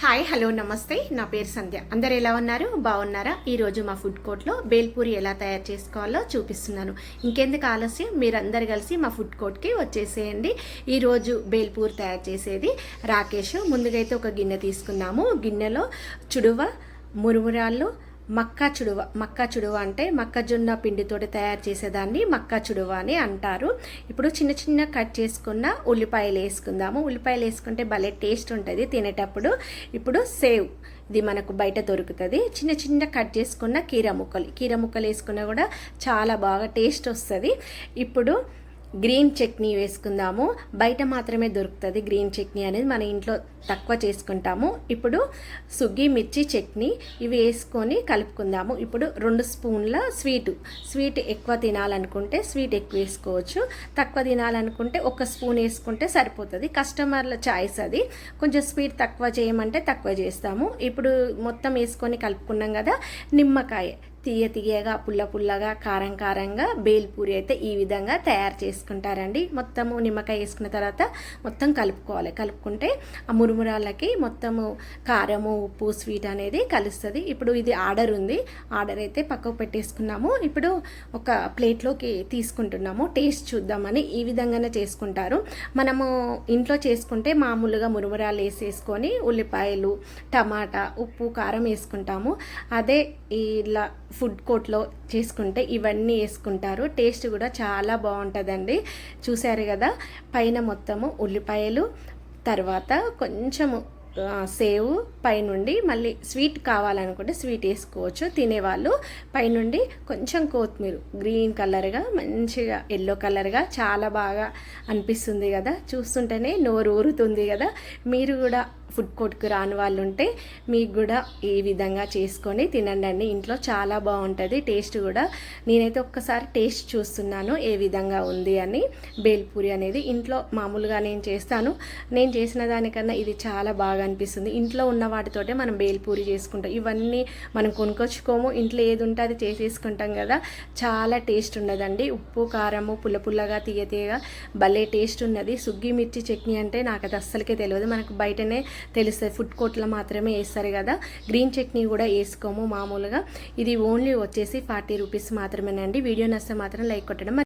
Hi hello నమస్తే. నా పేరు సంధ్య. అందరు ఎలా ఉన్నారు? బాగున్నారా? ఈరోజు మా ఫుడ్ కోర్ట్లో బేల్పూరి ఎలా తయారు చేసుకోవాలో చూపిస్తున్నాను. ఇంకెందుకు ఆలస్యం? మీరందరు కలిసి మా ఫుడ్ కోర్ట్కి వచ్చేసేయండి. ఈరోజు బేల్పూరి తయారు చేసేది రాకేష్. ముందుగా అయితే ఒక గిన్నె తీసుకున్నాము గిన్నెలో చుడువ మురుమురాళ్ళు మక్కా చుడువ మక్కా చుడువ అంటే మక్కజొన్న పిండితోటి తయారు చేసేదాన్ని మక్కా చుడువ అని అంటారు. ఇప్పుడు చిన్న చిన్న కట్ చేసుకున్న ఉల్లిపాయలు వేసుకుందాము. ఉల్లిపాయలు వేసుకుంటే భలే టేస్ట్ ఉంటుంది తినేటప్పుడు. ఇప్పుడు సేవ్. ఇది మనకు బయట దొరుకుతుంది. చిన్న చిన్న కట్ చేసుకున్న కీర ముక్కలు. కీర ముక్కలు వేసుకున్నా కూడా చాలా బాగా టేస్ట్ వస్తుంది. ఇప్పుడు గ్రీన్ చట్నీ వేసుకుందాము. బయట మాత్రమే దొరుకుతుంది గ్రీన్ చట్నీ అనేది మన ఇంట్లో తక్కువ చేసుకుంటాము. ఇప్పుడు సుగ్గి మిర్చి చట్నీ ఇవి వేసుకొని కలుపుకుందాము. ఇప్పుడు రెండు స్పూన్ల స్వీటు. స్వీట్ ఎక్కువ తినాలనుకుంటే స్వీట్ ఎక్కువ వేసుకోవచ్చు. తక్కువ తినాలనుకుంటే ఒక స్పూన్ వేసుకుంటే సరిపోతుంది. కస్టమర్ల చాయిస్ అది. కొంచెం స్వీట్ తక్కువ చేయమంటే తక్కువ చేస్తాము. ఇప్పుడు మొత్తం వేసుకొని కలుపుకున్నాం కదా నిమ్మకాయ. తీయ తీయగా పుల్ల పుల్లగా కారం కారంగా బేల్పూరి అయితే ఈ విధంగా తయారు చేసుకుంటారండి. మొత్తము నిమ్మకాయ వేసుకున్న తర్వాత మొత్తం కలుపుకోవాలి. కలుపుకుంటే ఆ మురుమురాలకి మొత్తము కారము ఉప్పు స్వీట్ అనేది కలుస్తుంది. ఇప్పుడు ఇది ఆర్డర్ ఉంది. ఆర్డర్ అయితే పక్కకు పెట్టేసుకున్నాము. ఇప్పుడు ఒక ప్లేట్లోకి తీసుకుంటున్నాము. టేస్ట్ చూద్దామని ఈ విధంగానే చేసుకుంటారు. మనము ఇంట్లో చేసుకుంటే మామూలుగా మురుమురాలు వేసేసుకొని ఉల్లిపాయలు టమాటా ఉప్పు కారం వేసుకుంటాము. అదే ఇలా ఫుడ్ కోర్ట్లో చేసుకుంటే ఇవన్నీ వేసుకుంటారు. టేస్ట్ కూడా చాలా బాగుంటుందండి. చూశారు కదా? పైన మొత్తము ఉల్లిపాయలు తర్వాత కొంచెము సేవ్ పైనుండి మళ్ళీ స్వీట్ కావాలనుకుంటే స్వీట్ వేసుకోవచ్చు. తినేవాళ్ళు పైనుండి కొంచెం కొత్తిమీర గ్రీన్ కలర్గా మంచిగా ఎల్లో కలర్గా చాలా బాగా అనిపిస్తుంది కదా? చూస్తుంటేనే నోరు ఊరుతుంది కదా? మీరు కూడా ఫుడ్ కోర్ట్కి రాని వాళ్ళు ఉంటే మీకు కూడా ఈ విధంగా చేసుకొని తినండి అండి. ఇంట్లో చాలా బాగుంటుంది టేస్ట్ కూడా. నేనైతే ఒక్కసారి టేస్ట్ చూస్తున్నాను ఏ విధంగా ఉంది అని. బేల్పూరి అనేది ఇంట్లో మామూలుగా నేను చేస్తాను. నేను చేసిన దానికన్నా ఇది చాలా బాగా అనిపిస్తుంది. ఇంట్లో ఉన్న వాటితోటే మనం బేల్పూరి చేసుకుంటాం. ఇవన్నీ మనం కొనుక్కొచ్చుకోము. ఇంట్లో ఏది ఉంటే అది చేసేసుకుంటాం కదా. చాలా టేస్ట్ ఉన్నదండి ఉప్పు కారము పుల్ల పుల్లగా తీయ తీయగా భలే టేస్ట్ ఉన్నది. సుగ్గి మిర్చి చట్నీ అంటే నాకు అది అస్సలకే తెలియదు మనకు బయటనే తెలుస్తుంది. ఫుడ్ కోర్ట్లో మాత్రమే వేస్తారు కదా. గ్రీన్ చట్నీ కూడా వేసుకోము మామూలుగా. ఇది ఓన్లీ వచ్చేసి ఫార్టీ రూపీస్ మాత్రమేనండి. వీడియో నచ్చితే మాత్రం లైక్ కొట్టడం